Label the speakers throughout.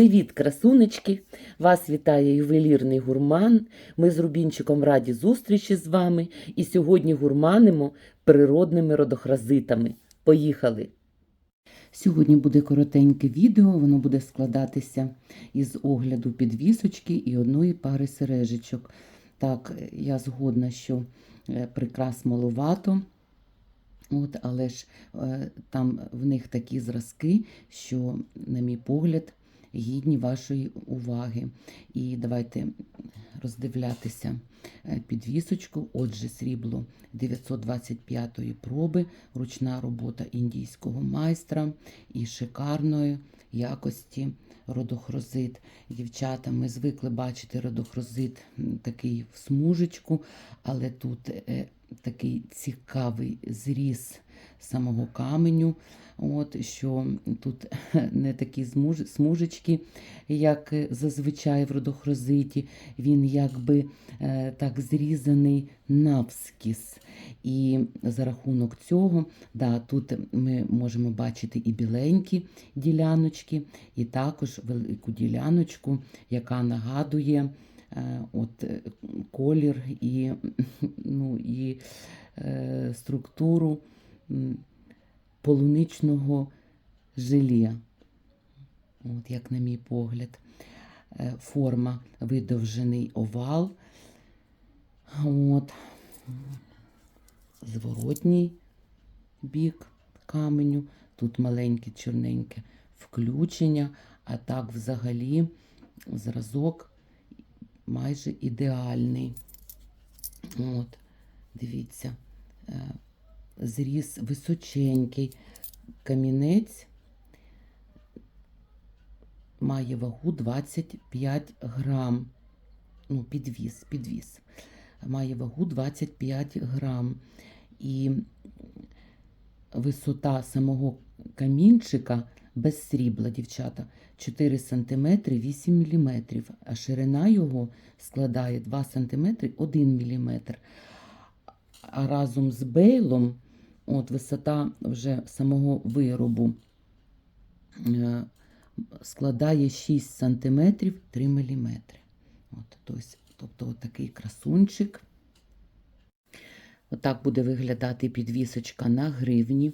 Speaker 1: Привіт, красунечки! Вас вітає ювелірний гурман. Ми з Рубінчиком раді зустрічі з вами і сьогодні гурманимо природними родохразитами. Поїхали! Сьогодні буде коротеньке відео, воно буде складатися із огляду підвісочки і одної пари сережечок. Так, я згодна, що е, прикрас маловато. От, але ж е, там в них такі зразки, що, на мій погляд, гідні вашої уваги. І давайте роздивлятися е, підвісочку. Отже, срібло 925-ї проби, ручна робота індійського майстра і шикарної якості родохрозит. Дівчата, ми звикли бачити родохрозит такий в смужечку, але тут е, такий цікавий зріз самого каменю. От, що тут не такі смужечки, як зазвичай в родохрозиті. Він якби е, так зрізаний навскіз. І за рахунок цього, да, тут ми можемо бачити і біленькі діляночки, і також велику діляночку, яка нагадує от, е, колір і, ну, і е, структуру полуничного желе. От, як на мій погляд, Е, форма видовжений овал. От. Зворотній бік каменю. Тут маленьке чорненьке включення, а так взагалі зразок майже ідеальний. От, дивіться, е, зріз височенький. Камінець має вагу 25 грам. Ну, підвіз, підвіз. Має вагу 25 грам. І висота самого камінчика без срібла, дівчата, 4 см 8 мм, а ширина його складає 2 см 1 мм. А разом з бейлом, от висота вже самого виробу е, складає 6 см 3 мм. От, тобто, тобто от такий красунчик. Отак буде виглядати підвісочка на гривні.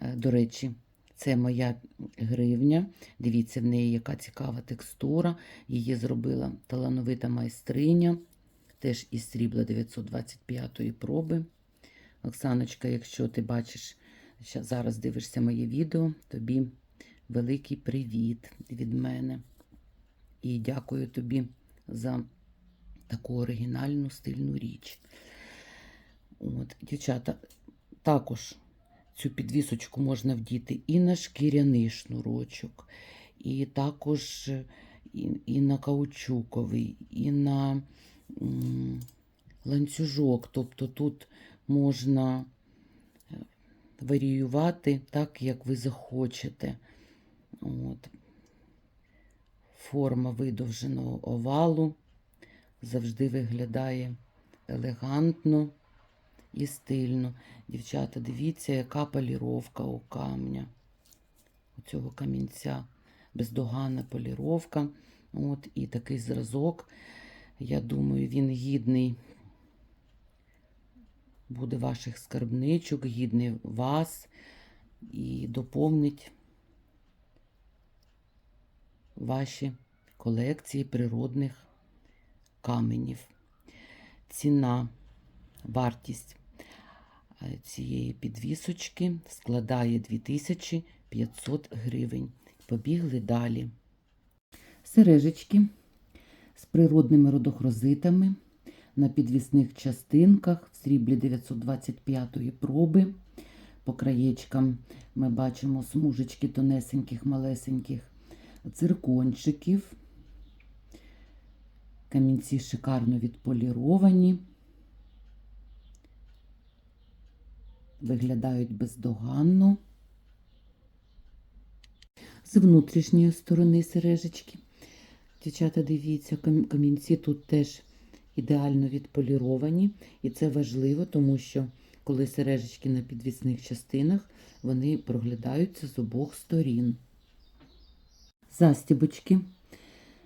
Speaker 1: Е, До речі, це моя гривня. Дивіться, в неї яка цікава текстура. Її зробила талановита майстриня, теж із срібла 925-ї проби. Оксаночка, якщо ти бачиш, зараз дивишся моє відео, тобі великий привіт від мене. І дякую тобі за таку оригінальну стильну річ. От, дівчата, також цю підвісочку можна вдіти і на шкіряний шнурочок, і також е, і, і на каучуковий, і на м, ланцюжок. Тобто тут можна е, варіювати так, як ви захочете. От. Форма видовженого овалу завжди виглядає елегантно і стильно. Дівчата, дивіться, яка поліровка у камня. У цього камінця бездоганна поліровка. От, і такий зразок. Я думаю, він гідний буде ваших скарбничок, гідний вас і доповнить ваші колекції природних каменів. Ціна, вартість е, цієї підвісочки складає 2500 гривень. Побігли далі. Сережечки з природними родохрозитами на підвісних частинках в сріблі 925 проби. По краєчкам ми бачимо смужечки тонесеньких, малесеньких циркончиків. Камінці шикарно відполіровані, виглядають бездоганно. З внутрішньої сторони сережечки. Дівчата, дивіться, камінці тут теж ідеально відполіровані. І це важливо, тому що коли сережечки на підвісних частинах, вони проглядаються з обох сторін. Застібочки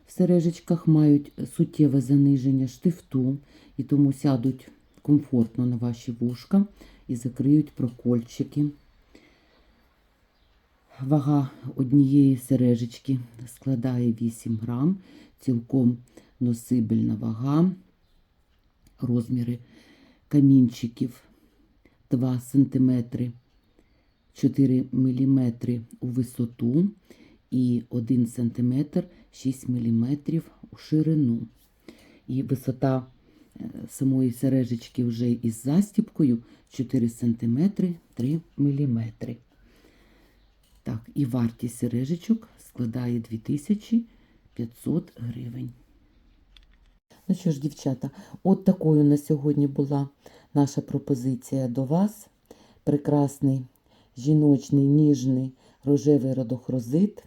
Speaker 1: в сережечках мають суттєве заниження штифту, і тому сядуть комфортно на ваші вушка і закриють прокольчики. Вага однієї сережечки складає 8 грам, цілком носибельна вага, розміри камінчиків 2 см, 4 мм у висоту і 1 см 6 мм у ширину. І висота самої сережечки вже із застіпкою 4 см 3 мм. Так, і вартість сережечок складає 2500 гривень. Ну що ж, дівчата, от такою на сьогодні була наша пропозиція до вас. Прекрасний жіночний, ніжний рожевий родохрозит.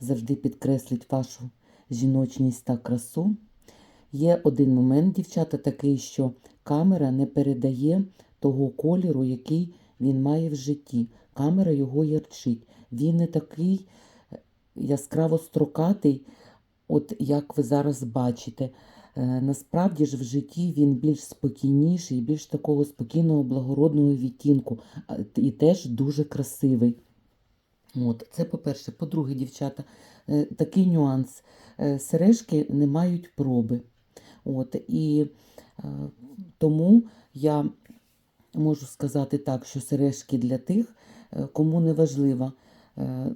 Speaker 1: Завжди підкреслить вашу жіночність та красу. Є один момент, дівчата, такий, що камера не передає того кольору, який він має в житті. Камера його ярчить. Він не такий е, яскраво строкатий, от як ви зараз бачите. Е, Насправді ж в житті він більш спокійніший, більш такого спокійного, благородного відтінку, і теж дуже красивий. От, це по-перше. По-друге, дівчата, е, такий нюанс. Сережки не мають проби. От, і е, тому я можу сказати так, що сережки для тих, е, кому не важлива е,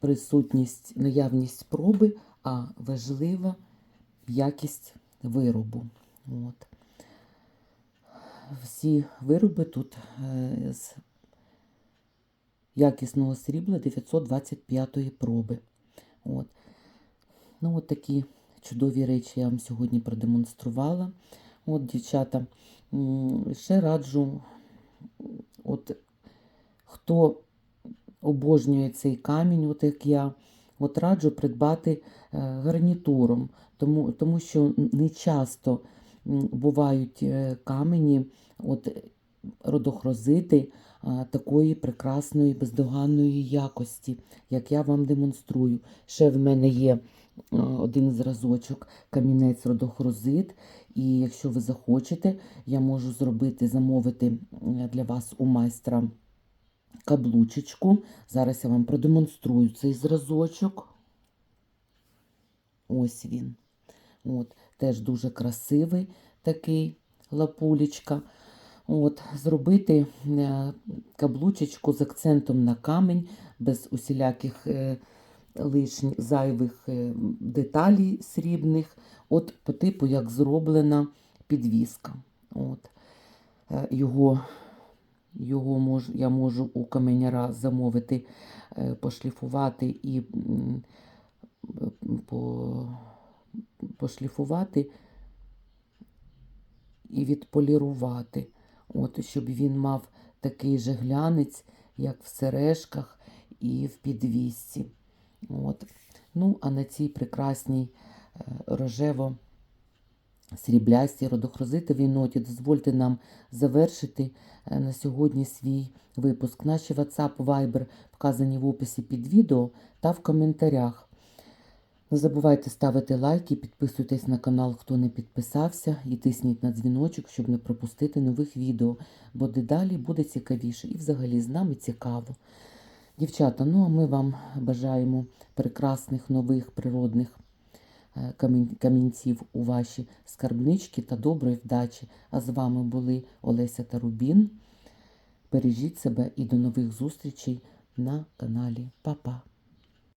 Speaker 1: присутність, наявність проби, а важлива якість виробу. От. Всі вироби тут е, з якісного срібла 925 проби. От. Ну, от такі чудові речі я вам сьогодні продемонструвала. От, дівчата, ще раджу, от хто обожнює цей камінь, от як я, от раджу придбати е, гарнітуром, тому, тому що не часто бувають е, камені, от родохрозити такої прекрасної, бездоганної якості, як я вам демонструю. Ще в мене є один зразочок камінець родохрозит. І якщо ви захочете, я можу зробити, замовити для вас у майстра каблучечку. Зараз я вам продемонструю цей зразочок. Ось він. От, теж дуже красивий такий лапулечка. От, зробити е, каблучечку з акцентом на камінь, без усіляких е, лишніх зайвих е, деталей срібних, от по типу, як зроблена підвіска. От. Е, його, його мож, я можу у каменяра замовити, е, пошліфувати і по, пошліфувати і відполірувати. От, щоб він мав такий же глянець, як в сережках і в підвісці. От. Ну, а на цій прекрасній е, рожево сріблястій родохрозитовій ноті дозвольте нам завершити е, на сьогодні свій випуск. Наші WhatsApp, Viber вказані в описі під відео та в коментарях. Не забувайте ставити лайки, підписуйтесь на канал, хто не підписався, і тисніть на дзвіночок, щоб не пропустити нових відео, бо дедалі буде цікавіше і взагалі з нами цікаво. Дівчата, ну а ми вам бажаємо прекрасних нових природних е, камінців у ваші скарбнички та доброї вдачі. А з вами були Олеся та Рубін. Бережіть себе і до нових зустрічей на каналі. Па-па!